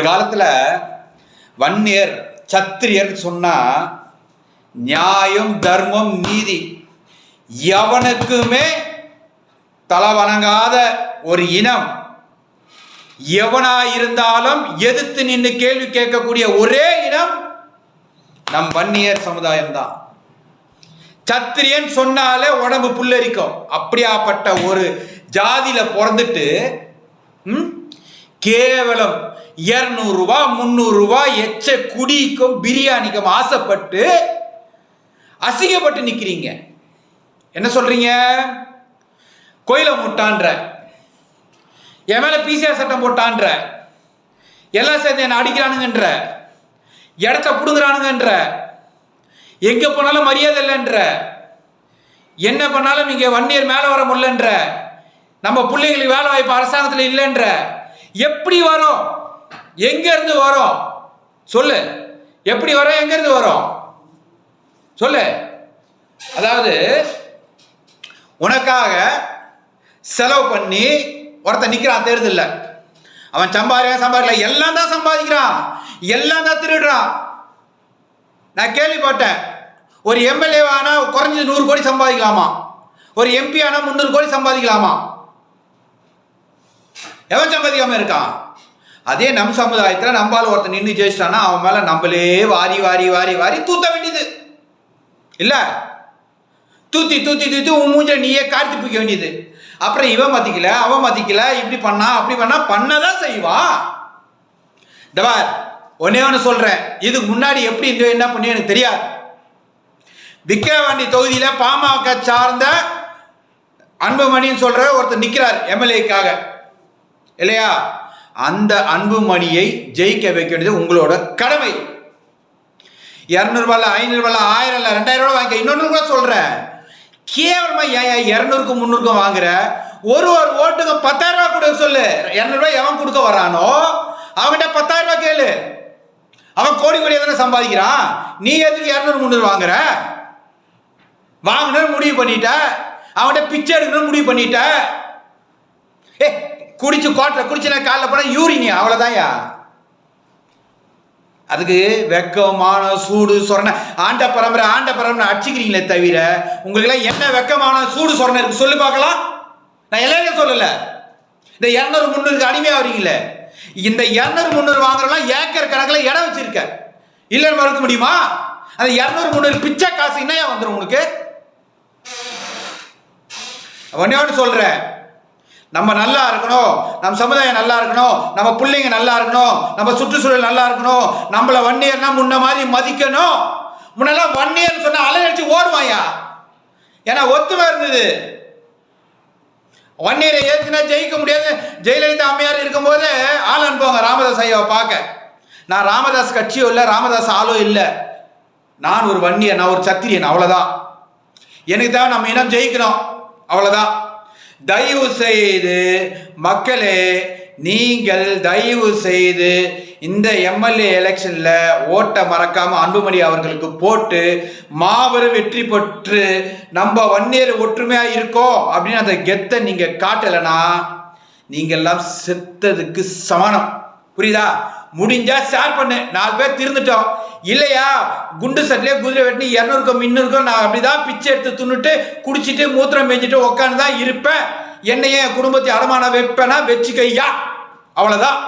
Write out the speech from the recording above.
ஒரு காலத்தில் வன்னியர் சத்திரியர் சொன்னா நியாயம் தர்மம் நீதி எவனுக்குமே தலை வணங்காத ஒரு இனம் எவனா இருந்தாலும் எதிர்த்து நின்று கேள்வி கேட்கக்கூடிய ஒரே இனம் நம் வன்னியர் சமுதாயம் தான் சத்திரியன் சொன்னாலே உடம்பு புல்லரிக்கும். அப்படியாப்பட்ட ஒரு ஜாதியில பிறந்துட்டு ம், கேவலம் இரநூறுவா முந்நூறுரூவா எச்ச குடிக்கும் பிரியாணிக்கும் ஆசைப்பட்டு அசிங்கப்பட்டு நிற்கிறீங்க என்ன சொல்கிறீங்க கோயிலை முட்டான்ற. என் மேலே பிசிஆர் சட்டம் போட்டான்ற. எல்லாம் சேர்ந்து என்னை அடிக்கிறானுங்கன்ற. இடத்த பிடுங்குறானுங்கன்ற. எங்கே போனாலும் மரியாதை இல்லைன்ற. என்ன பண்ணாலும் இங்க வன்னியர் மேலே வர முடியலன்ற. நம்ம பிள்ளைங்களுக்கு வேலை வாய்ப்பு அரசாங்கத்தில் இல்லைன்ற. எப்படி வரும்? எங்கேருந்து வரும்? சொல்லு. எப்படி வரும்? எங்கேருந்து வரும்? சொல்லு. அதாவது உனக்காக செலவு பண்ணி ஒருத்தன் நிற்கிறான் தேர்தல்ல அவன் சம்பாதிக்க சம்பாதிக்கல. எல்லாம் தான் சம்பாதிக்கிறான். எல்லாம் தான் திருடுறான். நான் கேள்விப்பட்டேன். ஒரு எம்எல்ஏ ஆனால் குறைஞ்சது நூறு கோடி சம்பாதிக்கலாமா? ஒரு எம்பி ஆனால் முந்நூறு கோடி சம்பாதிக்கலாமா? எவன் சம்பாதிக்காம இருக்கான்? அதே நம் சமுதாயத்தில் நம்பால் ஒருத்தன் நின்று ஜெயிச்சிட்டானா அவன் மேல நம்மளே வாரி வாரி வாரி வாரி தூத்த வேண்டியது. இல்ல? தூத்தி தூத்தி தூத்தி உன் மூஞ்ச நீயே காட்டி பிடிக்க வேண்டியது. அப்புறம் இவன் மதிக்கல அவன் மதிக்கல இப்படி பண்ணா அப்படி பண்ணா பண்ணதான் செய்வான் தவார் ஒன்னே ஒன்று சொல்கிறேன் இதுக்கு முன்னாடி எப்படி இந்த என்ன பண்ணி எனக்கு தெரியாது. விக்கிரவாண்டி தொகுதியில் பாமக சார்ந்த அன்புமணின்னு சொல்கிற ஒருத்தர் நிற்கிறார் எம்எல்ஏக்காக. இல்லையா? அந்த அன்புமணியை ஜெயிக்க வைக்க வேண்டியது உங்களோட கடமை. இரநூறுபால ஐநூறுபால ஆயிரம் இல்லை ரெண்டாயிரம் ரூபாய் வாங்கிக்க. இன்னொன்று கூட சொல்கிறேன் கேவலமாக ஏன் இரநூறுக்கும் முந்நூறுக்கும் வாங்குற? ஒரு ஒரு ஓட்டுக்கு பத்தாயிரம் ரூபாய் கொடுக்க சொல்லு. இரநூறுபா எவன் கொடுக்க வரானோ அவன்கிட்ட பத்தாயிரம் ரூபாய் கேளு. அவன் கோடி கோடியாக தானே சம்பாதிக்கிறான். நீ எதுக்கு இரநூறு முந்நூறு வாங்குற? வாங்கணும்னு முடிவு பண்ணிட்ட. அவன்கிட்ட பிச்சை எடுக்கணும்னு முடிவு பண்ணிட்ட. ஏ குடிச்சு கோட்டை குடிச்சுனா காலில் காலைல போனால் யூரினியா அவ்வளோதான்யா அதுக்கு வெக்கமான சூடு சொரண. ஆண்ட பரம்பரை ஆண்ட பரம்பரை அடிச்சுக்கிறீங்களே தவிர உங்களுக்கெல்லாம் என்ன வெக்கமான சூடு சொரணை இருக்கு சொல்லு பார்க்கலாம். நான் எல்லாருமே சொல்லலை. இந்த இரநூறு முந்நூறுக்கு அடிமையாக வரீங்களே இந்த இரநூறு முந்நூறு வாங்குறலாம் ஏக்கர் கணக்கில் இடம் வச்சிருக்க. இல்லைன்னு மறுக்க முடியுமா? அந்த இரநூறு முந்நூறு பிச்சை காசு என்னையா வந்துடும் உங்களுக்கு? ஒன்னே ஒன்று சொல்கிறேன் நம்ம நல்லா இருக்கணும் நம்ம சமுதாயம் நல்லா இருக்கணும் நம்ம பிள்ளைங்க நல்லா இருக்கணும் நம்ம சுற்றுச்சூழல் நல்லா இருக்கணும் நம்மளை வன்னியர்னா முன்ன மாதிரி மதிக்கணும். முன்னெல்லாம் வன்னியர்னு சொன்னா அலையடிச்சு ஓடுவாயா? ஏன்னா ஒத்துமை இருந்தது. வன்னியரை ஏற்றுனா ஜெயிக்க முடியாது. ஜெயலலிதா அம்மையார் இருக்கும்போது ஆள் அனுப்புவாங்க ராமதாஸ் ஐயாவை பார்க்க. நான் ராமதாஸ் கட்சியோ இல்லை ராமதாஸ் ஆளோ இல்லை. நான் ஒரு வன்னியன் நான் ஒரு சத்திரியன் அவ்வளோதான் எனக்கு தான் நம்ம இனம் ஜெயிக்கணும் அவ்வளோதான் தயவு செய்து மக்களே நீங்கள் தயவு செய்து இந்த எம்எல்ஏ எலெக்ஷனில் ஓட்டை மறக்காமல் அன்புமணி அவர்களுக்கு போட்டு மாபெரும் வெற்றி பெற்று நம்ம வன்னியர் ஒற்றுமையாக இருக்கோம் அப்படின்னு அந்த கெத்தை நீங்கள் காட்டலைன்னா நீங்கள் எல்லாம் செத்ததுக்கு சமானம் புரியுதா? முடிஞ்சா ஷேர் பண்ணு. நாலு பேர் திருந்துட்டோம். இல்லையா? குண்டு சட்டிலே குதிரை வெட்டி இரநூறுக்கும் முன்னூறுக்கும் நான் அப்படிதான் பிச்சை எடுத்து துண்ணுட்டு குடிச்சிட்டு மூத்திரம் மேய்ஞ்சிட்டு உட்காந்து தான் இருப்பேன். என்னையே என் குடும்பத்தை அடமான வைப்பேனா? வச்சுக்கையா? அவ்வளோதான்